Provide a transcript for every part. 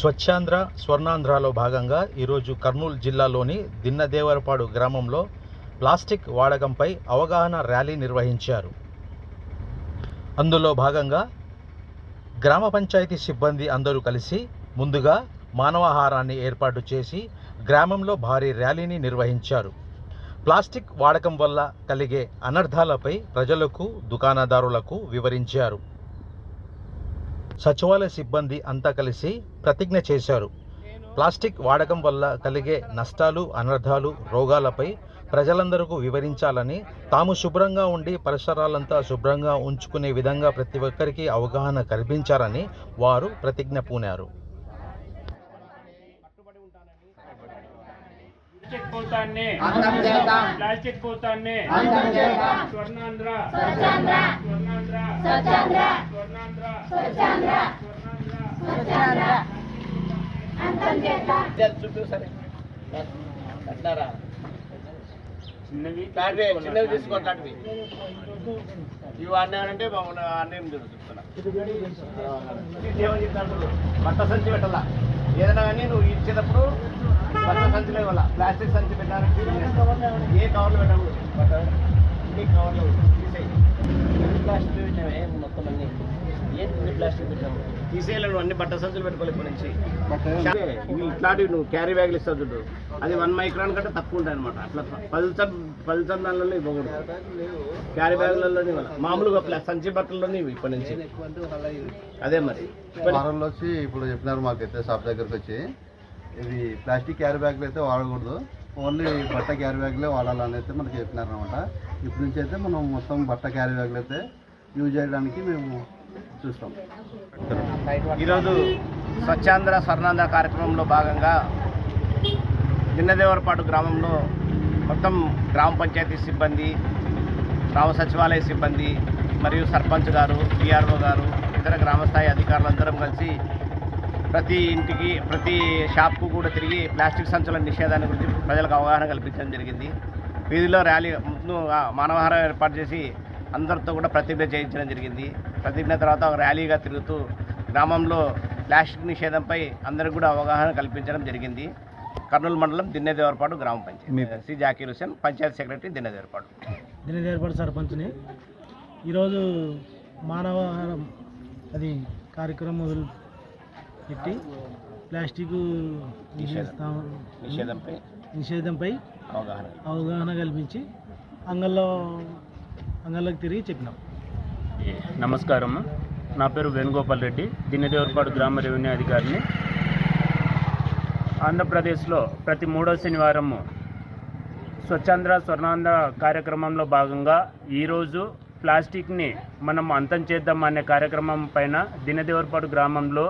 స్వచ్ఛాంధ్ర స్వర్ణాంధ్రలో భాగంగా ఈరోజు కర్నూలు జిల్లాలోని దిన్నదేవరపాడు గ్రామంలో ప్లాస్టిక్ వాడకంపై అవగాహన ర్యాలీ నిర్వహించారు. అందులో భాగంగా గ్రామ పంచాయతీ సిబ్బంది అందరూ కలిసి ముందుగా మానవాహారాన్ని ఏర్పాటు చేసి గ్రామంలో భారీ ర్యాలీని నిర్వహించారు. ప్లాస్టిక్ వాడకం వల్ల కలిగే అనర్థాలపై ప్రజలకు దుకాణదారులకు వివరించారు. సచివాలయ సిబ్బంది అంతా కలిసి ప్రతిజ్ఞ చేశారు. ప్లాస్టిక్ వాడకం వల్ల కలిగే నష్టాలు అనర్థాలు రోగాలపై ప్రజలందరికీ వివరించాలని తాము శుభ్రంగా ఉండి పరిసరాలంతా శుభ్రంగా ఉంచుకునే విధంగా ప్రతి ఒక్కరికి అవగాహన కల్పించారని వారు ప్రతిజ్ఞ పూనారు. ప్లాస్టిక్ భూతాన్ని ప్లాస్టిక్ భూతాన్ని స్వర్ణాంధ్ర. స్వర్ణాంధ్ర. స్వర్ణాంధ్ర. స్వచ్ఛాంధ్ర స్వచ్ఛాంధ్ర అంతం చేద్దాం. చిన్నవి చిన్నవి తీసుకోవట్లాంటివి ఇవి అన్నానంటే అన్నీ చెప్తున్నా. ఏమని చెప్తాను బట్ట సంచి పెట్టాలా? ఏదైనా కానీ నువ్వు ఇచ్చేటప్పుడు బట్ట సంచిలో ఇవ్వాలా? ప్లాస్టిక్ సంచి పెట్టాలంటే ఏ కవర్లు పెట్టకూడదు బట్ట. అన్ని కవర్లు తీసేయి. ప్లాస్టిక్ మొత్తం అన్ని. ఏంటి ప్లాస్టిక్ పెట్టాము. తీసేయాలి అన్ని బట్ట సంచులు పెట్టుకోవాలి ఇప్పటి నుంచి. ఇట్లాంటివి నువ్వు క్యారీ బ్యాగులు ఇస్తావు చూడు. అది వన్ మైక్రాన్ కంటే తక్కువ ఉంటాయి అనమాట అట్లా పల్చన్ పల్చన్ దానిలో ఇవ్వకూడదు. క్యారీ బ్యాగులలోనే మామూలుగా సంచి బట్టల్లోనే ఇవి ఇప్పటి నుంచి. అదే మరి. వారంలో వచ్చి ఇప్పుడు చెప్పినారు మాకైతే షాప్ దగ్గరకు వచ్చి. ఇవి ప్లాస్టిక్ క్యారీ బ్యాగ్లు అయితే వాడకూడదు. ఓన్లీ బట్ట క్యారీ బ్యాగ్లే వాడాలని అయితే మనకి చెప్పినారు అనమాట ఇప్పటి నుంచి అయితే మనం మొత్తం బట్ట క్యారీ బ్యాగ్లు అయితే యూజ్ చేయడానికి మేము చూస్తాం. ఈరోజు స్వచ్ఛాంధ్ర స్వర్ణాంధ్ర కార్యక్రమంలో భాగంగా నిన్నదేవరపాటు గ్రామంలో మొత్తం గ్రామ పంచాయతీ సిబ్బంది గ్రామ సచివాలయ సిబ్బంది మరియు సర్పంచ్ గారు డిఆర్ఓ గారు ఇతర గ్రామస్థాయి అధికారులందరం కలిసి ప్రతి ఇంటికి ప్రతి షాప్కు కూడా తిరిగి ప్లాస్టిక్ సంచుల నిషేధాన్ని గురించి ప్రజలకు అవగాహన కల్పించడం జరిగింది. వీధిలో ర్యాలీ ముందు మానవహారం ఏర్పాటు చేసి అందరితో కూడా ప్రతిజ్ఞ చేయించడం జరిగింది. ప్రతిజ్ఞ తర్వాత ఒక ర్యాలీగా తిరుగుతూ గ్రామంలో ప్లాస్టిక్ నిషేధంపై అందరికి కూడా అవగాహన కల్పించడం జరిగింది. కర్నూలు మండలం దిన్నెదేవరపాడు గ్రామ panchayat. C Zakir Hussain panchayat secretary Dinnedevarapadu. దీనికి ఏర్పాటు సర్పంచ్ని ఈరోజు మానవాహారం అది కార్యక్రమం మొదలు పెట్టి ప్లాస్టిక్ నిషేధిస్తాం నిషేధంపై నిషేధంపై అవగాహన అవగాహన కల్పించి అంగల్లో అంగల్లోకి తిరిగి చెప్పినాం. నమస్కారం నా పేరు వేణుగోపాల్ రెడ్డి. దిన్నదేవరపాడు గ్రామ రెవెన్యూ అధికారిని. ఆంధ్రప్రదేశ్లో ప్రతి మూడో శనివారము స్వచ్ఛాంధ్ర స్వర్ణాంధ్ర కార్యక్రమంలో భాగంగా ఈరోజు ప్లాస్టిక్ని మనం అంతం చేద్దాం అనే కార్యక్రమం పైన దినదేవరపాడు గ్రామంలో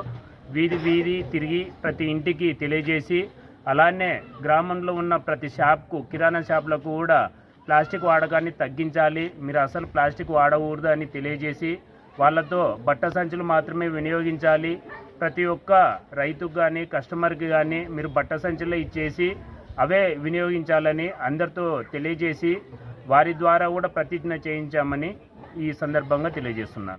వీధి వీధి తిరిగి ప్రతి ఇంటికి తెలియజేసి అలానే గ్రామంలో ఉన్న ప్రతి షాప్కు కిరాణా షాప్లకు కూడా ప్లాస్టిక్ వాడకాన్ని తగ్గించాలి. మీరు అసలు ప్లాస్టిక్ వాడకూడదు అని తెలియజేసి వాళ్ళతో బట్ట సంచులు మాత్రమే వినియోగించాలి. ప్రతి ఒక్క రైతుకు కానీ కస్టమర్కి కానీ మీరు బట్ట సంచులు ఇచ్చేసి అవే వినియోగించాలని అందరితో తెలియజేసి వారి ద్వారా కూడా ప్రతిజ్ఞ చేయించామని ఈ సందర్భంగా తెలియజేస్తున్నాను.